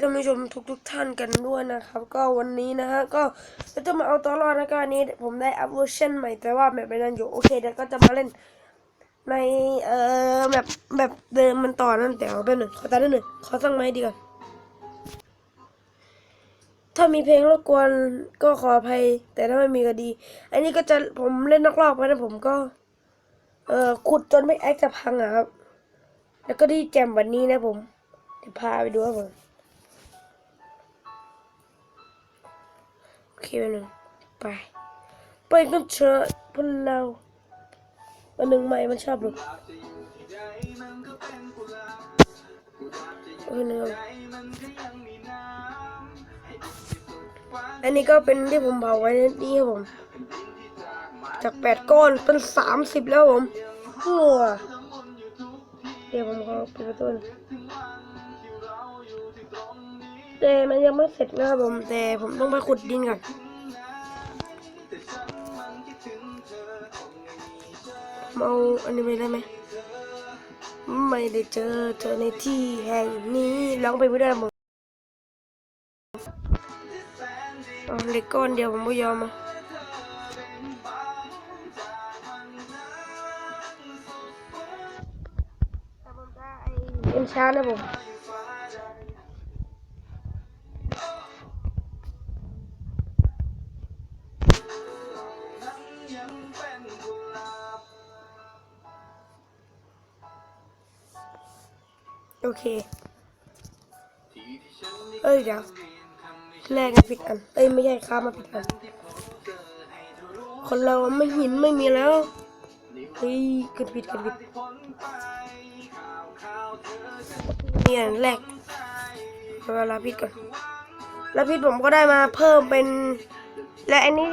ท่านผู้ชมทุกๆท่านกันด้วยนะครับ ก็วันนี้นะฮะก็จะมาเอาตัวรอดนะก็อันนี้ผมได้อัพเวอร์ชันใหม่แต่ว่าแบบไม่นั้นอยู่โอเคเดี๋ยวก็จะมาเล่นในเอ่อแบบแบบเดิมมันต่อนั่นแต่เอาไปหนึ่งขอตัดหนึ่งขอสั่งไม้ดีก่อนถ้ามีเพลงรบกวนก็ขออภัย แต่ถ้าไม่มีก็ดี อันนี้ก็จะผมเล่นนอกรอบไปนะผมก็ เอ่อขุดจนไม่แอคจะพังอะครับ แล้วก็ที่แจมวันนี้นะผมเดี๋ยวพาไปดูครับผม เคไปหนึ่งไปไปกันเถอะพวกเราวันหนึ่งใหม่มันชอบหลุดโอ้ยหนึ่งอันนี้ก็เป็นที่ผมเผาไว้นี่ครับผม จากแปดก้อนเป็นสามสิบแล้วผมหัวเดี๋ยวผมขอปิดประตูหน่อย แต่มันยังไม่เสร็จนะครับผมแต่ผมต้องไปขุดดินก่อนเมาอันนี้ไม่ได้ไหมไม่ได้เจอเธอในที่แห่งนี้ร้องไปไม่ได้หมดเอเหล็กก้อนเดียวผมไม่ยอมอะเอ็มชานะผม โอเค เอ้ยเดี๋ยวแลกกันผิดอัน เอ้ยไม่ใช่ค้ามาผิดอัน คนเราไม่หินไม่มีแล้วเฮ้ยเกิดผิดเกิดผิดเนี่ยแรกเวลาพิดก่อนแล้วพิดผมก็ได้มาเพิ่มเป็น และอันนี้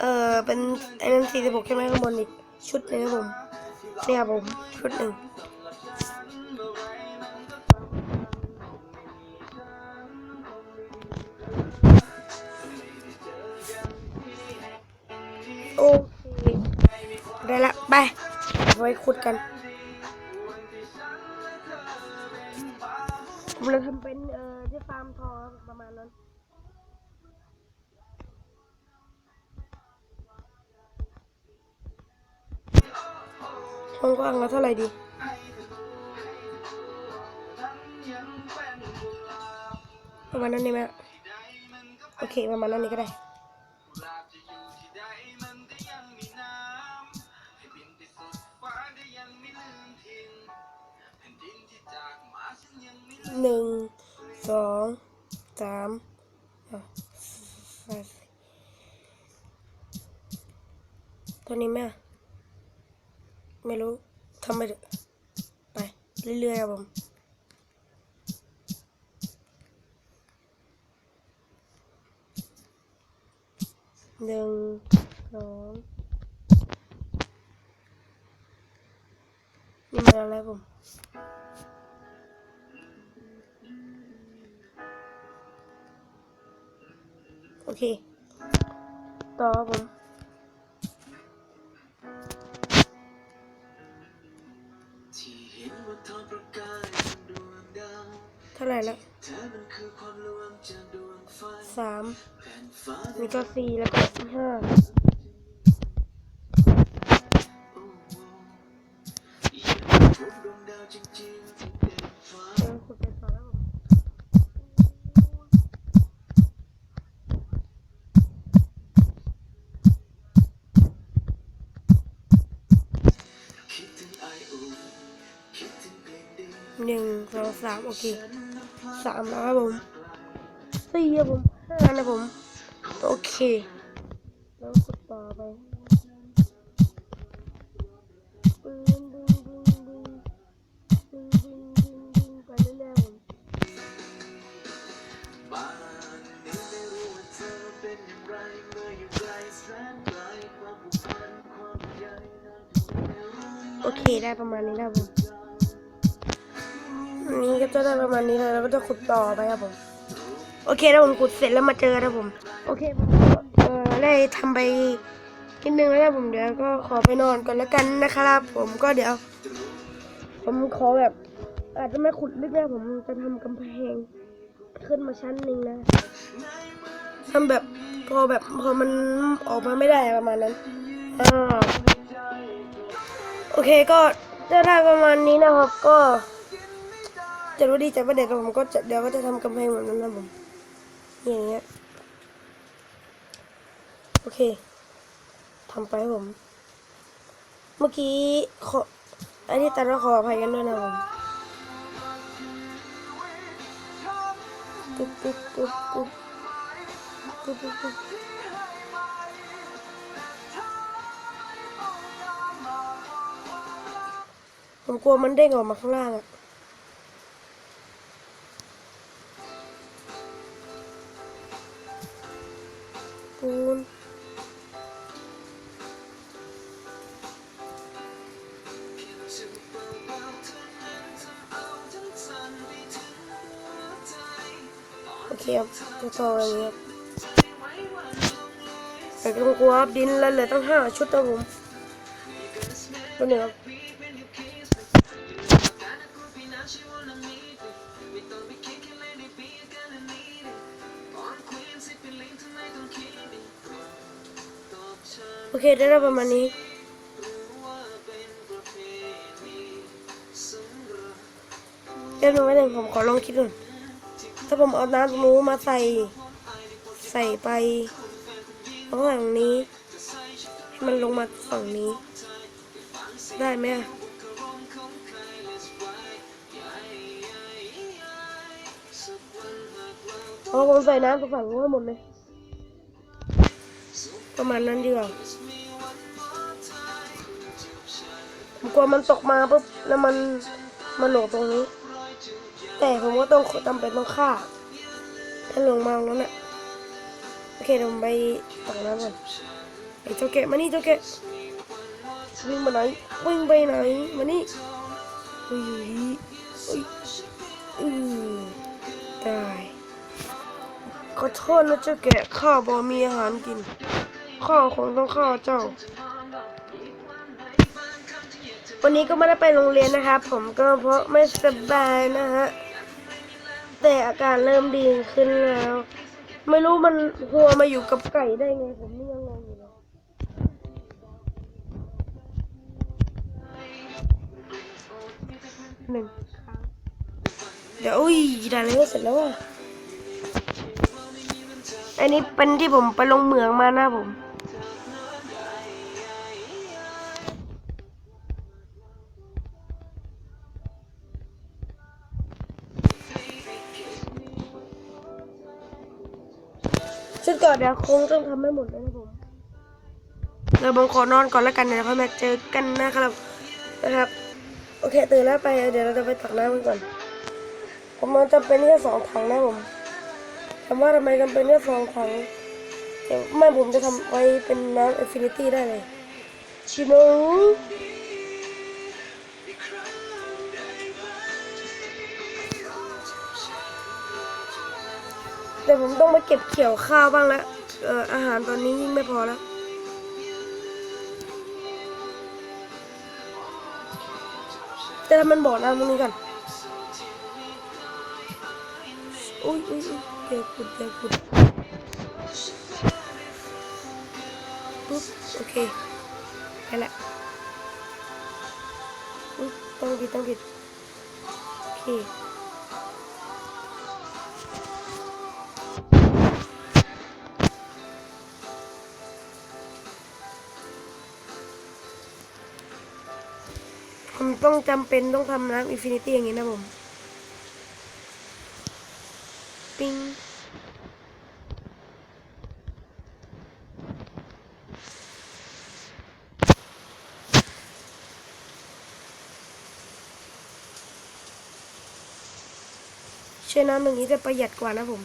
เออเป็นอันนั้นสี่สิบหกใช่ไหมข้างบนอีกชุดหนึงครับผมเนี่ยครับผมชุดหนึ่ง ว้ขุดกันผมเลยทำเป็นเอ่อที่ฟาร์มทอประมาณนั้นห้องกว้างแล้วเท่าไหร่ดีประมาณนั้นนี่ไหมะโอเคประมาณนั้นนี่ก็ได้ หนึ่งสองสามตัวนี้ไหมอะไม่รู้ทำไปไปเรื่อยๆครับผมหนึ่งสองนี่มันอะไรผม โอเค ต่อครับผมที่เห็นว่าทอประกายดวงดาวเท่าไหร่ละเธอมันคือความลวงจากดวงไฟสามแผ่นฟ้านี่ก็สี่แล้วก็ห้าโอ้โหอยากพบดวงดาวจริงๆที่เต็มฟ้าเออขุดไปต่อแล้ว สองสามโอเคสามแล้วครับผมสี่ครับผมห้านะผม โอเค แล้วขุดต่อไปปึ้งดึงดึงดึงดึงดึงดึงดึงไปเรื่อยๆผมบ้านนี้ไปโอเคได้ประมาณนี้นะครับผม ประมาณนี้แล้วก็จะขุดต่อไปครับผม โอเคแล้วผมขุดเสร็จแล้วมาเจอนะผม โอเคผมเออได้ทำไปนิดนึงแล้วนะผมเดี๋ยวก็ขอไปนอนก่อนแล้วกันนะครับ ผมก็เดี๋ยว ผมขอแบบ อาจจะไม่ขุดลึกนะผมจะทำกำแพง ขึ้นมาชั้นหนึ่งนะทำแบบพอแบบพอมันออกมาไม่ได้ประมาณนั้นอ่าโอเคก็จะได้ประมาณนี้นะครับก็ จะรู้ดีใจว่าเด็กผมก็จะเดี๋ยวก็จะทำกำแพงแบบนั้นนะผมอย่างเงี้ยโอเคทำไปผม เมื่อกี้ขออันนี้ตัดแล้วขออภัยกันด้วยนะผมตุ๊บตุ๊บตุ๊บตุ๊บตุ๊บตุ๊บตุ๊บผมกลัวมันเด้งออกมาข้างล่างอะ เคครับตัวโตอะไรเงี้ยแต่ก็ต้องกลัวครับดินแล้วเหลือตั้งห้าชุดนะผมตัวหนึ่งครับโอเคได้แล้วประมาณนี้เดี๋ยวหนูไว้หนึ่งผมขอลองคิดก่อน ถ้าผมเอาน้ำหมูมาใส่ ใส่ไปฝั่งนี้ มันลงมาฝั่งนี้ ได้ไหมอะเราผมใส่น้ำฝั่งนู้นให้หมดเลย ประมาณนั้นดีกว่าผมกลัวมันตกมาปุ๊บแล้วมันมันหลงตรงนี้ แต่ผมก็ต้องจำเป็นต้องฆ่า ถ้าลงมาตรงนั้นน่ะโอเคเดี๋ยวผมไปตักน้ำก่อนไอ้เจ้าแกะมานี่เจ้าแกะวิ่งมาไหนวิ่งไปไหนมานี่อุ้ยอุ้ยอือตายขอโทษนะเจ้าแกะข้าบอมีอาหารกิน ข้าคงต้องฆ่าเจ้า วันนี้ก็ไม่ได้ไปโรงเรียนนะครับ ผมก็เพราะไม่สบายนะฮะ แต่อาการเริ่มดีขึ้นแล้ว ไม่รู้มันหัวมาอยู่กับไก่ได้ไงผมนี่ยังงงอยู่เลยหนึ่งครั้งเดี๋ยวอุ้ยด่านนี้ก็เสร็จแล้วอะอันนี้เป็นที่ผมไปลงเหมืองมานะผม ก่อนเดี๋ยวคงต้องทำให้หมดเลยนะผมเดี๋ยวผมขอนอนก่อนแล้วกันเดี๋ยวค่อยมาเจอกันนะครับนะครับโอเคตื่นแล้วไปเดี๋ยวเราจะไปตักน้ำกันก่อน ผมมันจะเป็นแค่สองถังนะผมถามว่าทำไมจำเป็นแค่สองถังไม่ผมจะทำไว้เป็นน้ำอินฟินิตี้ได้เลยชิโน เดี๋ยวผมต้องมาเก็บเกี่ยวข้าวบ้างแล้วเอ่ออาหารตอนนี้ยิ่งไม่พอแล้วแต่ถ้ามันบอกน้ำตรงนี้ก่อนอุ้ยอุ้ยอุ้ยเดี๋ยวขุดเดี๋ยวขุดปุ๊บโอเคไปละอุ๊ยต้องผิดต้องผิดโอเค ต้องจำเป็นต้องทำน้ำอินฟินิตี้อย่างนี้นะผมปิ้งใช้น้ำอย่างนี้จะประหยัดกว่านะผม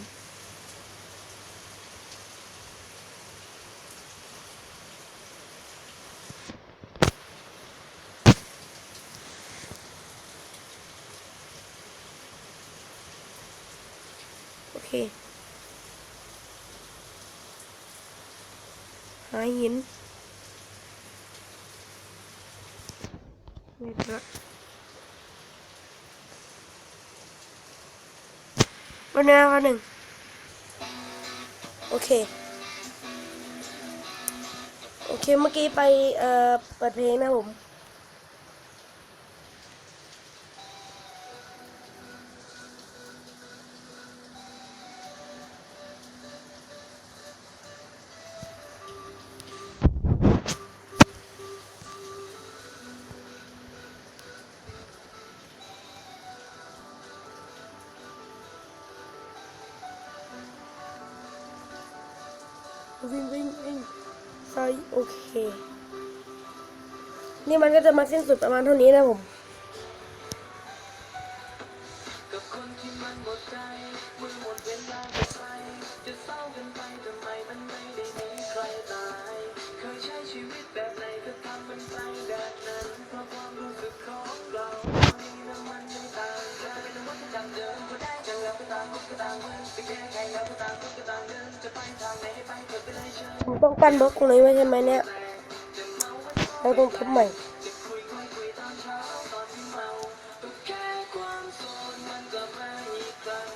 หาหินไม่ละวันนี้วันหนึ่ง โอเค โอเค เมื่อกี้ไป เอ่อ เปิดเพลงนะผม นี่มันก็จะมาสิ้นสุดประมาณเท่านี้นะผมต้องปั้นบล็อกตรงนี้ไว้ใช่ไหมเนี่ย ให้เมาก็แค่ความโสดมันกลับมาอีกครั้ง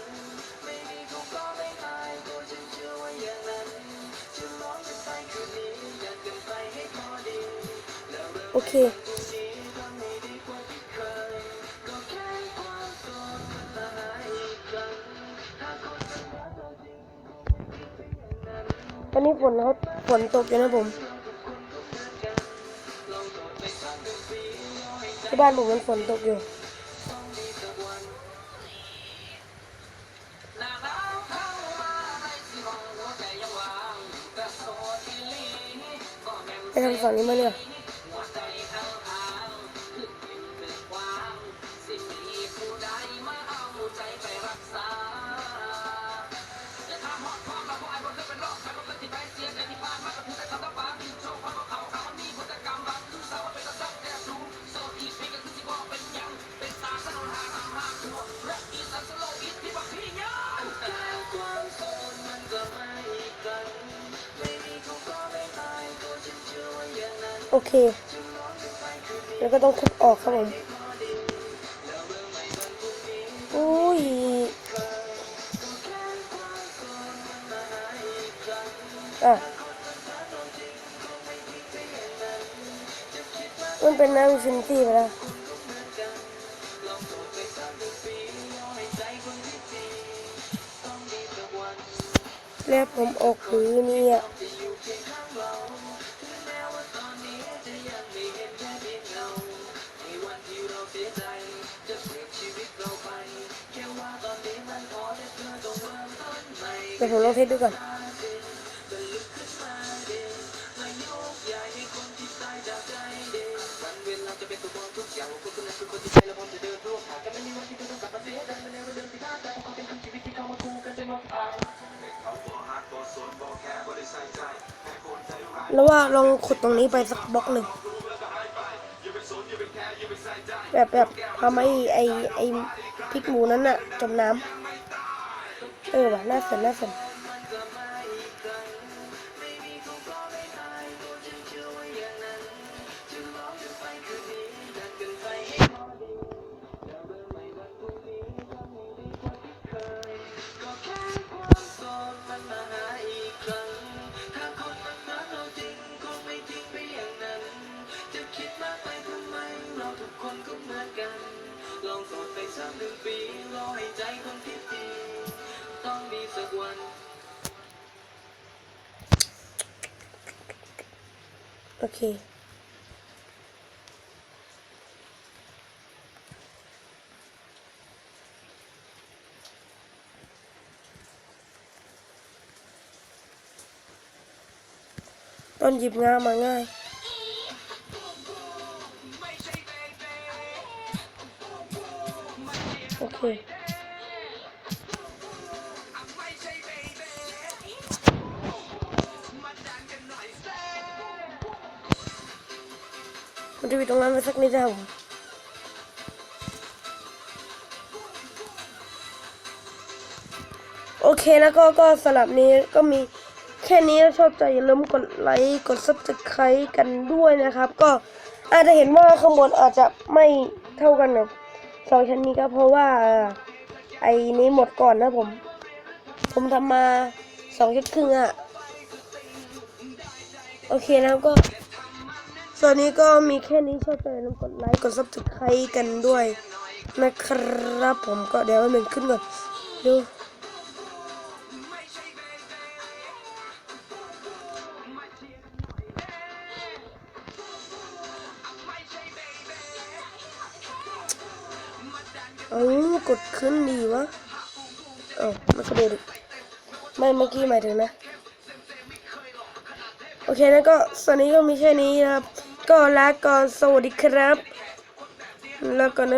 ไม่มีกูก็ไม่ตาต้องกันไปคืนนี้อยากกันไปให้พอดีแล้วเริ่มโอเคพรุ่งนี้ทำใหม่โอเค ตอนนี้ฝนเขาฝนตกอยู่นะผม ที่บ้านผมมันฝนตกอยู่ไปทางฝั่งนี้มาเลย โอเค แล้วก็ต้องทุบออกครับผมอุ้ยอะมันเป็นน้ำอินฟินิตี้ไปแล้วแล้วผมออกหือเนี่ย ดี๋ยวผมลองเทสดูก่อนแล้วว่าลองขุดตรงนี้ไปสักบล็อกหนึ่งแบบแบบทำให้ไอไอพริกหมูนั้นน่ะจมน้ำ เออว่ะน่าส นน่าสนโอ อยู่ตรงนั้นไปสักนิดนะครับผมโอเคแล้วก็ก็สำหรับนี้ก็มีแค่นี้ถ้าชอบใจอย่าลืมกดไลค์กด subscribe กันด้วยนะครับ ก็อาจจะเห็นว่าข้างบนอาจจะไม่เท่ากันกับสองชั้นนี้ก็เพราะว่าไอ้นี้หมดก่อนนะผม ผมทำมาสองชั่วครึ่งอะโอเคนะครับก็ ส่วนนี้ก็มีแค่นี้ชอบใจแล้วกดไลค์กดซับสไครต์กันด้วย นะครับผมก็เดี๋ยวหนึ่งขึ้นก่อนดูเอากดขึ้นดีวะเอ้าไม่กระโดดไม่เมื่อกี้หมายถึงนะ โอเคนะก็ส่วนนี้ก็มีแค่นี้นะครับ ก็ลาก่อนสวัสดีครับ แล้วก็นะ